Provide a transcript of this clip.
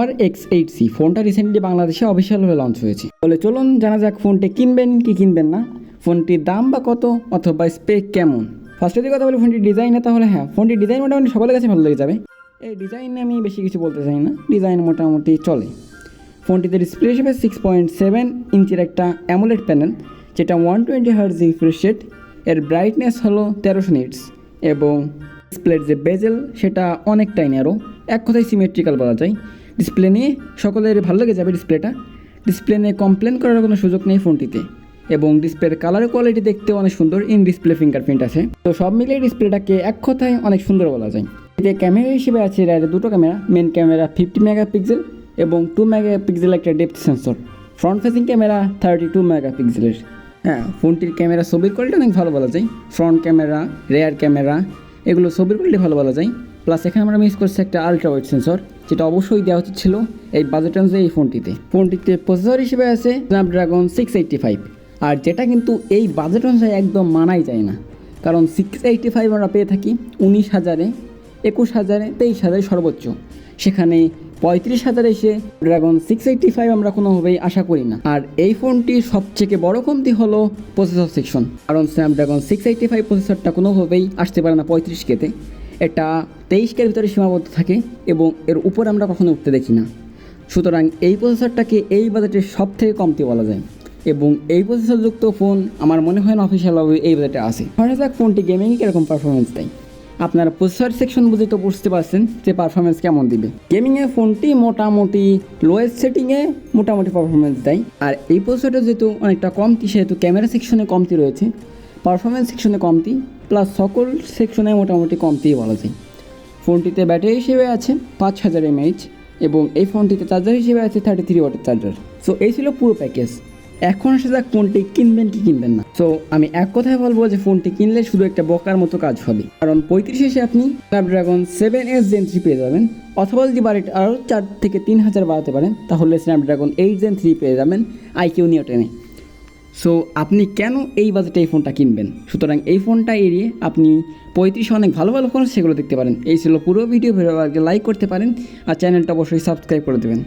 আর X eight C ফোনটা recently বাংলাদেশে অফিসিয়ালভাবে লঞ্চ হয়েছে। বলে চলুন জানা যাক ফোনটি কিনবেন কি কিনবেন না। ফোনটির দাম বা কত অথবা স্পেক কেমন? ফার্স্টে যদি কথা বলি ফোনটির ডিজাইনে তাহলে হ্যাঁ ফোনটির ডিজাইন মোটামুটি সকলের কাছে ভালো লেগে যাবে। এই ডিজাইনে আমি বেশি কিছু বলতে চাই না। ডিজাইন মোটামুটি চলে। ফোনটিতে ডিসপ্লে হিসেবে সিক্স পয়েন্ট সেভেন ইঞ্চির একটা অ্যামোলেড প্যানেল যেটা ওয়ান টোয়েন্টি হার্জ রিফ্রেশ এর ব্রাইটনেস হলো তেরোশো নিটস এবং ডিসপ্লের যে বেজেল সেটা অনেকটাই ন্যারো এক কথায় সিমেট্রিক্যাল বলা যায়। ডিসপ্লে নিয়ে সকলের ভালো লেগে যাবে ডিসপ্লেটা ডিসপ্লে নিয়ে কমপ্লেন করার কোনো সুযোগ নেই ফোনটিতে। এবং ডিসপ্লের কালার কোয়ালিটি দেখতে অনেক সুন্দর ইন ডিসপ্লে ফিঙ্গারপ্রিন্ট আছে। তো সব মিলিয়ে ডিসপ্লেটাকে এক কথায় অনেক সুন্দর বলা যায়। এতে ক্যামেরা হিসেবে আছে এর দুটো camera main camera fifty megapixel এবং টু মেগাপিক্সেল একটা depth sensor front facing camera thirty two মেগাপিক্সেলের হ্যাঁ ফোনটির ক্যামেরা ছবির কোয়ালিটি অনেক ভালো বলা যায়। ফ্রন্ট ক্যামেরা রেয়ার ক্যামেরা এগুলো ছবির কোয়ালিটি ভালো বলা যায়। প্লাস এখানে আমরা মিস করছি একটা আলট্রা ওয়াইড সেন্সর যেটা অবশ্যই দেওয়া উচিত ছিল এই বাজেট অনুযায়ী এই ফোনটিতে। ফোনটিতে প্রসেসর হিসেবে আছে স্ন্যাপড্রাগন সিক্স এইটটি ফাইভ আর যেটা কিন্তু এই বাজেট অনুযায়ী একদম মানাই যায় না। কারণ সিক্স এইটটি ফাইভ আমরা পেয়ে থাকি উনিশ হাজারে, একুশ হাজারে, তেইশ হাজারে সর্বোচ্চ। সেখানে পঁয়ত্রিশ হাজারে এসে ড্রাগন সিক্স এইটটি ফাইভ আমরা কোনোভাবেই আশা করি না। আর এই ফোনটির সবথেকে বড় কমতি হলো প্রসেসর সেকশন কারণ স্ন্যাপড্রাগন সিক্স এইটটি ফাইভ প্রসেসরটা কোনোভাবেই আসতে পারে না পঁয়ত্রিশ কেতে। এটা তেইশ কের ভিতরে সীমাবদ্ধ থাকে এবং এর উপর আমরা কখনো উঠতে দেখি না। সুতরাং এই প্রসেসরটাকে এই বাজেটে সব থেকে কমতি বলা যায়। এবং এই প্রসেসরযুক্ত ফোন আমার মনে হয় না অফিসিয়ালভাবে এই বাজেটে আসে ধরা যাক ফোনটি গেমিংয়ে কীরকম পারফরমেন্স দেয়। আপনারা প্রসেসর সেকশন বুঝে তো বুঝতে পারছেন যে পারফরমেন্স কেমন দিবে। গেমিংয়ে ফোনটি মোটামুটি লোয়েস্ট সেটিংয়ে মোটামুটি পারফরমেন্স দেয়। আর এই প্রসেসরটা যেহেতু অনেকটা কমতি, সেহেতু ক্যামেরা সেকশনে কমতি রয়েছে। পারফরমেন্স সেকশনে কমতি প্লাস সকল সেকশনে মোটামুটি কমতিই বলা যায়। ফোনটিতে ব্যাটারি হিসেবে আছে পাঁচ হাজার এমএইচ এবং এই ফোনটিতে চার্জার হিসেবে আছে থার্টি থ্রি ওয়াটের চার্জার সো এই ছিল পুরো প্যাকেজ এখন আসে যাক ফোনটি কিনবেন কি কিনবেন না। সো আমি এক কথায় বলব যে ফোনটি কিনলে শুধু একটা বকার মতো কাজ হবে। কারণ পঁয়ত্রিশ এসে আপনি Snapdragon seven S gen three পেয়ে যাবেন, অথবা যদি বাড়িটা আরও চার থেকে তিন হাজার বাড়াতে পারেন, তাহলে স্ন্যাপড্রাগন এইট জেন থ্রি পেয়ে যাবেন আইকিউ নিয়ে টেনে। সো আপনি কেন এই বাজেটে এই ফোনটা কিনবেন? সুতরাং এই ফোনটা এড়িয়ে আপনি পঁয়ত্রিশে অনেক ভালো ভালো ফোন সেগুলো দেখতে পারেন। এই ছিল পুরো ভিডিও ভিডিও লাইক করতে পারেন। আর চ্যানেলটা অবশ্যই সাবস্ক্রাইব করে দেবেন।